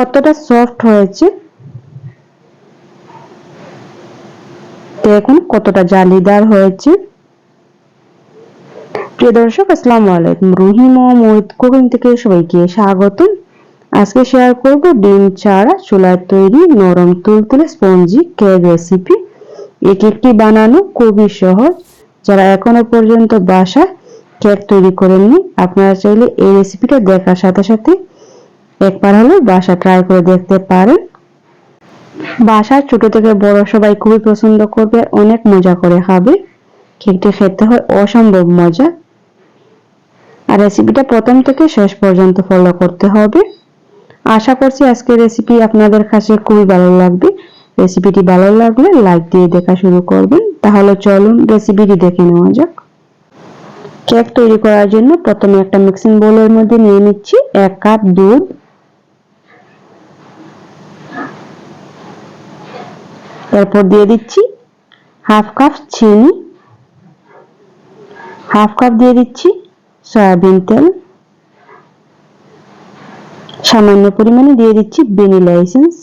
কতটা সফট হয়েছে? দেখুন কতটা জালিদার হয়েছে। প্রিয় দর্শক, আসসালামু আলাইকুম। রহিম ও মোহিত কুকিং থেকে সবাইকে স্বাগতম। আজকে শেয়ার করব ডিম চারা চুলার তৈরি নরম তুলতুলে স্পঞ্জি কেক রেসিপি এই কেকটি বানানো খুবই সহজ। যারা এখনও পর্যন্ত বাসায় কেক তৈরি করেননি, আপনারা চাইলে এই রেসিপিটা দেখার সাথে সাথে একবার হলে বাসা ট্রাই করে দেখতে পারেন। বাসা ছোট থেকে বড় সবাই খুবই পছন্দ করবে, অনেক মজা করে খাবে। কেকটি খেতে হয় অসম্ভব মজা। আর রেসিপিটা প্রথম থেকে শেষ পর্যন্ত ফলো করতে হবে। আশা করছি আজকের রেসিপি আপনাদের কাছে খুবই ভালো লাগবে। রেসিপিটি ভালো লাগলে লাইক দিয়ে দেখা শুরু করবেন। তাহলে চলুন রেসিপিটি দেখে নেওয়া যাক। কেক তৈরি করার জন্য প্রথমে একটা মিক্সিং বোলের মধ্যে নিয়ে নিচ্ছি। এক কাপ দুধ এরপর দিয়ে দিচ্ছি হাফ কাপ চিনি, হাফ কাপ দিয়ে দিচ্ছি সয়াবিন তেল, সামান্য পরিমাণে দিয়ে দিচ্ছি ভ্যানিলা এসেন্স।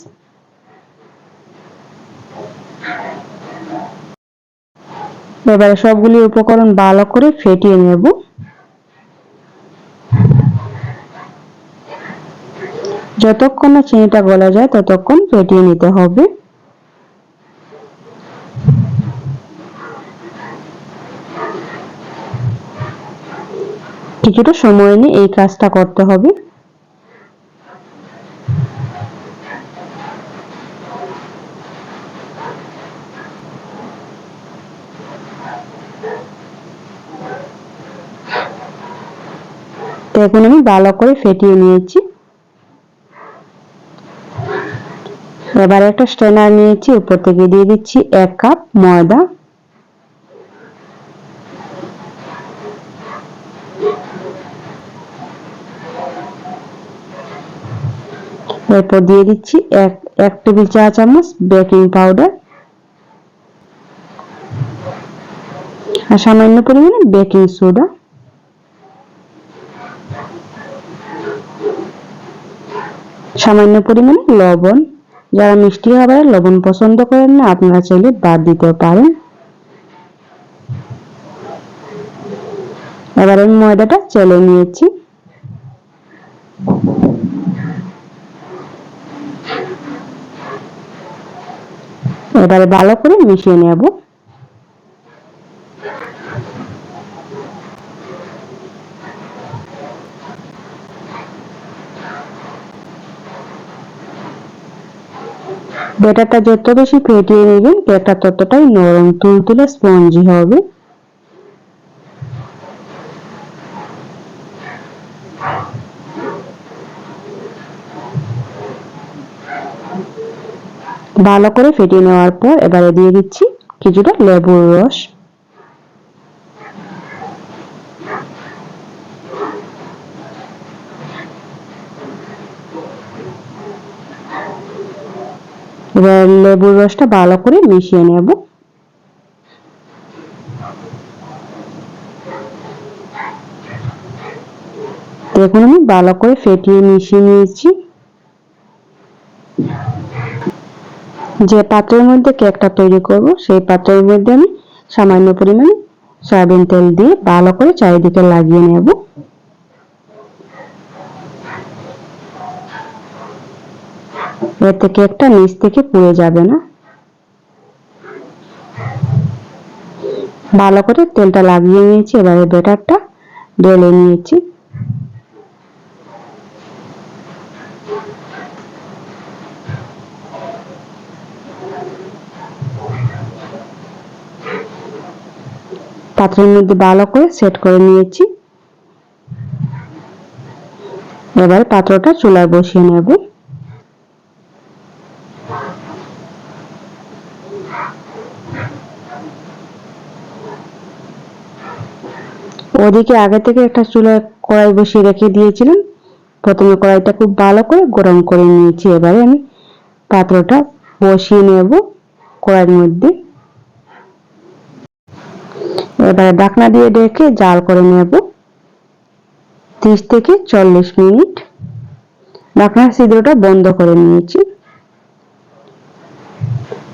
এবারে সবগুলি উপকরণ ভালো করে ফেটিয়ে নেব। যতক্ষণ না চিনিটা গলা যায় ততক্ষণ ফেটিয়ে নিতে হবে। কিছুটা সময় নিয়ে এই কাজটা করতে হবে। এখন আমি ভালো করে ফেটিয়ে নিয়েছি। এবার একটা স্ট্রেনার নিয়েছি, উপর থেকে দিয়ে দিচ্ছি এক কাপ ময়দা। এরপর দিয়ে দিচ্ছি এক এক টেবিল চা চামচ বেকিং পাউডার আর সামান্য পরিমাণে বেকিং সোডা। সামান্য পরিমাণে লবণ। যারা মিষ্টি খাবারে লবণ পছন্দ করেন না, আপনারা চাইলে বাদ দিতে পারেন। এবার আমি ময়দাটা চেলে নিয়েছি। এবারে ভালো করে মিশিয়ে নেব। ব্যাটারটা যত বেশি ফেটিয়ে নেবেন ব্যাটার ততটাই নরম, তুলতুলে স্পঞ্জি হবে। ভালো করে ফেটিয়ে নেওয়ার পর এবারে দিয়ে দিচ্ছি কিছুটা লেবুর রস। এবার লেবুর রসটা ভালো করে মিশিয়ে নেব। দেখুন আমি ভালো করে ফেটিয়ে মিশিয়ে নিয়েছি। যে পাত্রের মধ্যে কেকটা তৈরি করব, সেই পাত্রের মধ্যে আমি সামান্য পরিমাণে সয়াবিন তেল দিয়ে ভালো করে চারিদিকে লাগিয়ে নেব। এতে কেকটা নিচ থেকে পুড়ে যাবে না। ভালো করে তেলটা লাগিয়ে নিয়েছি, এবারে ব্যাটারটা ডলে নিয়েছি। পাত্রের মধ্যে ভালো করে সেট করে নিয়েছি। এবার পাত্রটা চুলায় বসিয়ে নেব। ওদিকে আগে থেকে একটা চুলায় কড়াই বসিয়ে রেখে দিয়েছিলাম। প্রথমে কড়াইটা খুব ভালো করে গরম করে নিয়েছি। এবারে আমি পাত্রটা বসিয়ে নেব কড়াইয়ের মধ্যে। এবারে ঢাকনা দিয়ে ডেকে জাল করে নেব। তিরিশ থেকে চল্লিশ মিনিট। ঢাকনার ছিদ্রটা বন্ধ করে নিয়েছি।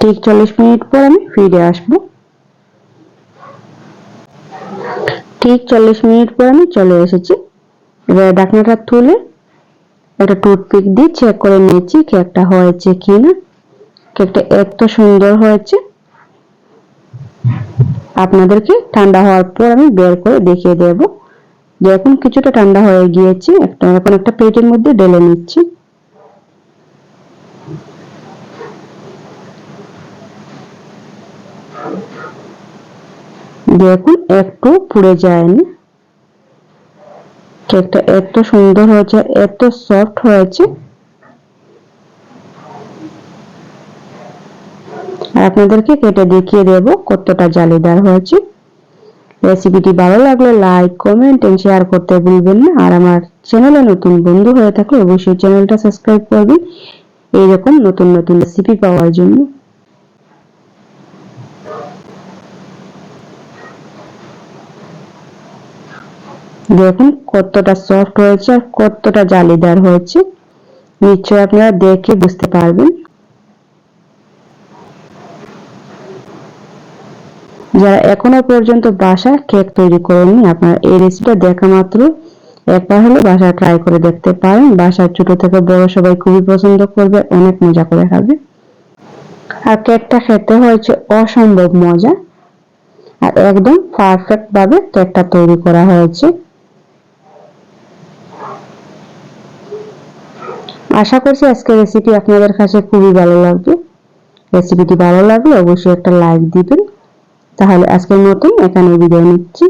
ঠিক চল্লিশ মিনিট পর আমি ফিরে আসব। ঠিক চল্লিশ মিনিট পর আমি চলে এসেছি। এবার ঢাকনাটা তুলে একটা টুথপিক দিয়ে চেক করে নিয়েছি কেকটা হয়েছে কি না কেকটা এত সুন্দর হয়েছে। আপনাদেরকে ঠান্ডা হওয়ার পর আমি বের করে দেখিয়ে দেব। যে এখন কিছুটা ঠান্ডা হয়ে গিয়েছে। একটা এখন একটা প্লেটের মধ্যে ঢেলে নিচ্ছি। দেখুন একটু পুড়ে যায়নি। কেকটা এত সুন্দর হয়েছে, এত সফট হয়েছে। আপনাদেরকে কেটে দেখিয়ে দেব কতটা জালিদার হয়েছে। রেসিপিটি ভালো লাগলে লাইক কমেন্ট এন্ড শেয়ার করতে ভুলবেন না। আর আমার চ্যানেলে নতুন বন্ধু হয়ে থাকলে অবশ্যই চ্যানেলটা সাবস্ক্রাইব করবেন। এইরকম নতুন নতুন রেসিপি পাওয়ার জন্য। দেখুন কতটা সফট হয়েছে আর কতটা জালিদার হয়েছে। নিশ্চয় আপনারা দেখে বুঝতে পারবেন। যারা এখনও পর্যন্ত বাসায় কেক তৈরি করেননি, আপনার এই রেসিপিটা দেখা মাত্র। একবার হলে বাসায় ট্রাই করে দেখতে পারেন। বাসার ছোট থেকে বড় সবাই খুবই পছন্দ করবে, অনেক মজা করে খাবে। আর কেকটা খেতে হয়েছে অসম্ভব মজা। আর একদম পারফেক্ট ভাবে কেকটা তৈরি করা হয়েছে। আশা করছি আজকের রেসিপি আপনাদের কাছে খুবই ভালো লাগবে। রেসিপিটি ভালো লাগলে অবশ্যই একটা লাইক দিবেন। তাহলে আজকের মতন এখানে বিদায় নিচ্ছি।